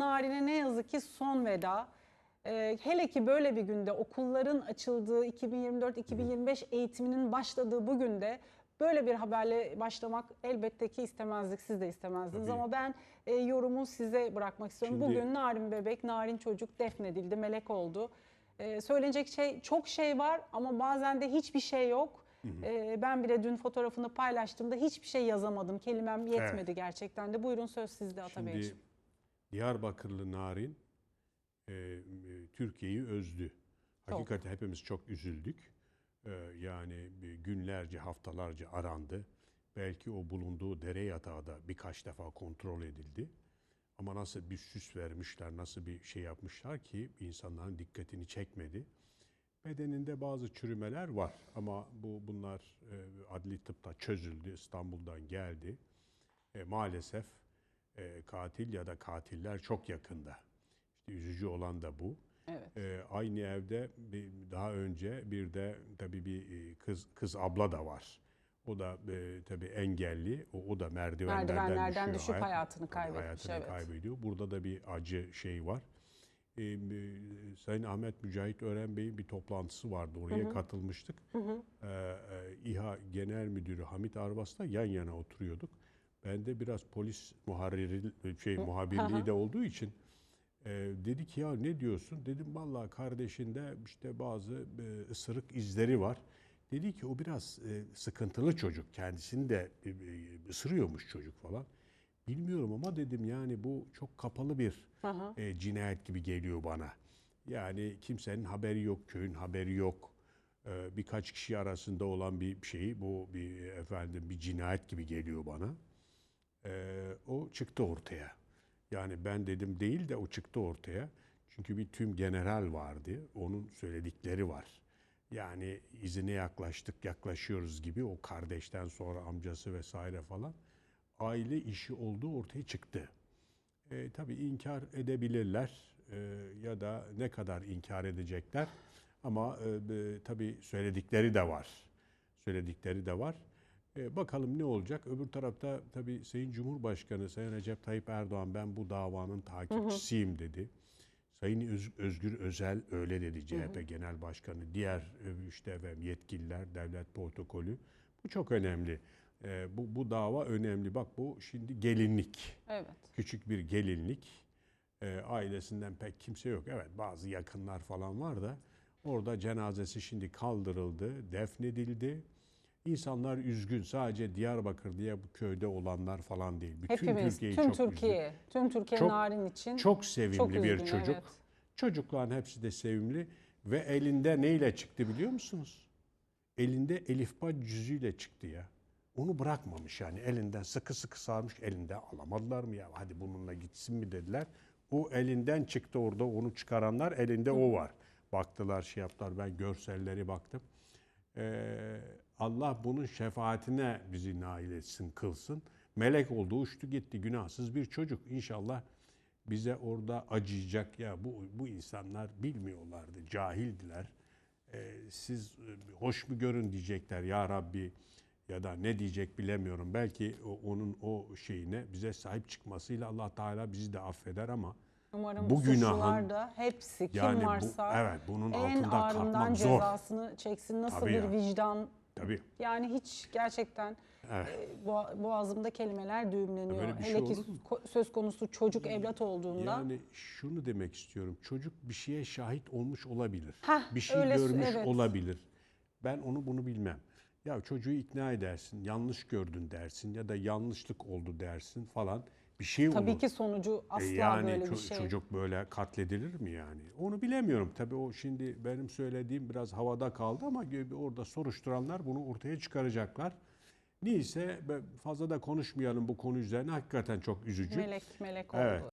Narin'e ne yazık ki son veda. Ee, hele ki böyle bir günde okulların açıldığı 2024-2025 eğitiminin başladığı bu günde böyle bir haberle başlamak elbette ki istemezdik. Siz de istemezdiniz Tabii. ama ben e, yorumu size bırakmak istiyorum. Şimdi- Bugün Narin bebek, Narin çocuk defnedildi, melek oldu. Ee, söylenecek şey çok şey var ama bazen de hiçbir şey yok. Ee, ben bile dün fotoğrafını paylaştığımda hiçbir şey yazamadım. Kelimem yetmedi gerçekten de. Buyurun söz sizde Atabeyciğim. Şimdi Diyarbakırlı Narin e, e, Türkiye'yi özdü. Hakikaten hepimiz çok üzüldük. E, yani günlerce, haftalarca arandı. Belki o bulunduğu dere yatağı da birkaç defa kontrol edildi. Ama nasıl bir süs vermişler, nasıl bir şey yapmışlar ki insanların dikkatini çekmedi. Bedeninde bazı çürümeler var ama bu bunlar e, adli tıpta çözüldü. İstanbul'dan geldi. E, maalesef e, katil ya da katiller çok yakında. İşte üzücü olan da bu. Evet. E, aynı evde bir, daha önce bir de tabii bir e, kız kız abla da var. O da e, tabii engelli. O, o da merdivenlerden, Merdivenlerden düşüyor. düşüp hayatını kaybetmiş, Hayatını evet. kaybediyor. Burada da bir acı şey var. E, e, Sayın Ahmet Mücahit Ören Bey'in bir toplantısı vardı. Oraya katılmıştık. E, e, İHA Genel Müdürü Hamit Arbas'la yan yana oturuyorduk. Ben de biraz polis muharriri şey muhabirliği de olduğu için e, dedi ki ya ne diyorsun? Dedim vallahi kardeşinde işte bazı e, ısırık izleri var. Dedi ki o biraz e, sıkıntılı çocuk. Kendisini de e, e, ısırıyormuş çocuk falan. Bilmiyorum ama dedim yani bu çok kapalı bir e, cinayet gibi geliyor bana. Yani kimsenin haberi yok, köyün haberi yok. E, birkaç kişi arasında olan bir şey bu bir efendim bir cinayet gibi geliyor bana. E, o çıktı ortaya. Yani ben dedim değil de o çıktı ortaya. Çünkü bir tüm general vardı. Onun söyledikleri var. Yani izine yaklaştık, yaklaşıyoruz gibi o kardeşten sonra amcası vesaire falan. Aile işi olduğu ortaya çıktı. E, tabii inkar edebilirler e, ya da ne kadar inkar edecekler. Ama e, tabii söyledikleri de var. Söyledikleri de var. E, bakalım ne olacak? Öbür tarafta tabii Sayın Cumhurbaşkanı Sayın Recep Tayyip Erdoğan ben bu davanın takipçisiyim dedi. Sayın Öz- Özgür Özel öyle dedi CHP Genel Başkanı. Diğer e, işte efendim yetkililer, devlet protokolü. Bu çok önemli. E, bu, bu dava önemli. Bak bu şimdi gelinlik Evet. küçük bir gelinlik. E, ailesinden pek kimse yok. Evet bazı yakınlar falan var da orada cenazesi şimdi kaldırıldı, defnedildi. İnsanlar üzgün. Sadece Diyarbakır diye bu köyde olanlar falan değil. Bütün Hepimiz, Türkiye'yi tüm çok. Türkiye, tüm Türkiye Çok- Narin için Çok sevimli çok bir üzgün, çocuk. evet. Çocukların hepsi de sevimli ve elinde neyle çıktı biliyor musunuz? Elinde elifba cüzüyle çıktı ya. Onu bırakmamış yani elinden sıkı sıkı sarmış elinde alamadılar mı ya hadi bununla gitsin mi dediler. O elinden çıktı orada onu çıkaranlar elinde o var. Baktılar şey yaptılar ben görselleri baktım. Ee, Allah bunun şefaatine bizi nail etsin, kılsın. Melek oldu, uçtu gitti. Günahsız bir çocuk. İnşallah bize orada acıyacak ya bu bu insanlar bilmiyorlardı, cahildiler. Ee, siz e, hoş mu görün diyecekler ya Rabbi ya da ne diyecek bilemiyorum. Belki onun o şeyine bize sahip çıkmasıyla Allah Teala bizi de affeder ama Umarım Bu bu günahın- da hepsi kim Yani bu- varsa evet, bunun en altında ağırından kalkmak zor. cezasını çeksin. Nasıl Tabii bir ya. vicdan tabii yani hiç gerçekten Evet. e, boğa- boğazımda kelimeler düğümleniyor. Böyle bir şey Hele ki olur mu? ko- söz konusu çocuk evlat olduğunda. Yani şunu demek istiyorum. Çocuk bir şeye şahit olmuş olabilir. Hah, bir şey öyle- görmüş evet. olabilir. Ben onu bunu bilmem. Ya çocuğu ikna edersin, yanlış gördün dersin ya da yanlışlık oldu dersin falan. Bir şey olur. Tabii ki sonucu asla E yani böyle bir ço- şey. çocuk böyle katledilir mi yani? Onu bilemiyorum. Tabii o şimdi benim söylediğim biraz havada kaldı ama orada soruşturanlar bunu ortaya çıkaracaklar. Neyse fazla da konuşmayalım bu konu üzerine. Hakikaten çok üzücü. Melek melek oldu. Evet.